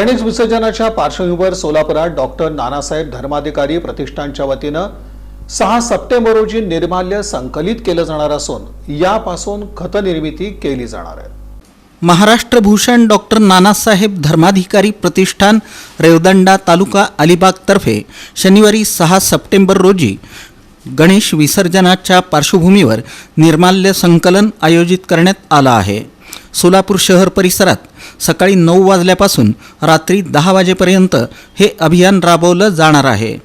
गणेश विसर्जनाच्या पार्श्वभूमीवर सोलापुरात डॉक्टर नानासाहेब धर्माधिकारी प्रतिष्ठानच्या वतीनं सहा सप्टेंबर रोजी निर्माल्य संकलित केलं जाणार असून यापासून खतनिर्मिती केली जाणार आहे. महाराष्ट्र भूषण डॉक्टर नानासाहेब धर्माधिकारी प्रतिष्ठान रेवदंडा तालुका अलिबागतर्फे शनिवारी सहा सप्टेंबर रोजी गणेश विसर्जनाच्या पार्श्वभूमीवर निर्माल्य संकलन आयोजित करण्यात आलं आहे. सोलापूर शहर परिसरात सकाळी नऊ वाजल्यापासून रात्री दहा वाजेपर्यंत हे अभियान राबवलं जाणार आहे.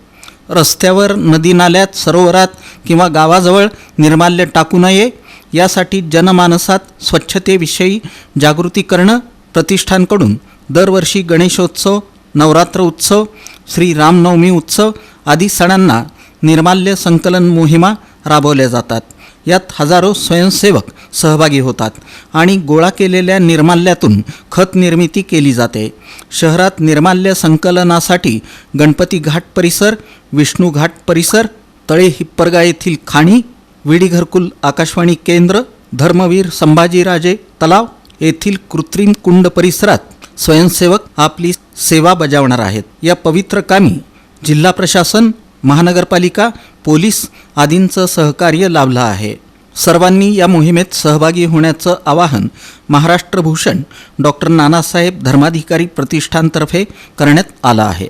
रस्त्यावर नदी नाल्यात सरोवरात किंवा गावाजवळ निर्माल्य टाकू नये यासाठी जनमानसात स्वच्छतेविषयी जागृती करणं प्रतिष्ठानकडून दरवर्षी गणेशोत्सव नवरात्र उत्सव श्री रामनवमी उत्सव आदी सणांना निर्माल्य संकलन मोहिमा राबवल्या जातात. यात हजारो स्वयंसेवक सहभागी होतात आणि गोळा केलेल्या निर्माल्यातून खत निर्मिती केली जाते. शहरात निर्माल्य संकलनासाठी गणपती घाट परिसर विष्णू घाट परिसर तळे हिप्परगा येथील खाणी विडी घरकुल आकाशवाणी केंद्र धर्मवीर संभाजीराजे तलाव येथील कृत्रिम कुंड परिसरात स्वयंसेवक आपली सेवा बजावणार आहेत. या पवित्र कामी जिल्हा प्रशासन महानगरपालिका पोलीस आदींचं सहकार्य लाभलं आहे. सर्वांनी या मोहिमेत सहभागी होण्याचं आवाहन महाराष्ट्र भूषण डॉक्टर नानासाहेब धर्माधिकारी प्रतिष्ठानतर्फे करण्यात आलं आहे.